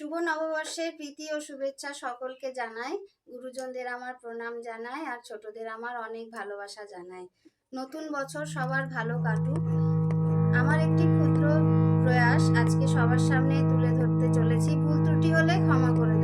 শুভ নববর্ষের প্রীতি ও শুভেচ্ছা সকলকে জানাই। গুরুজনদের আমার প্রণাম জানাই আর ছোটদের আমার অনেক ভালোবাসা জানাই। নতুন বছর সবার ভালো কাটুক। আমার একটি ক্ষুদ্র প্রয়াস, আজকে সবার সামনে তুলে ধরতে চলেছি। ভুল ত্রুটি হলে ক্ষমা করে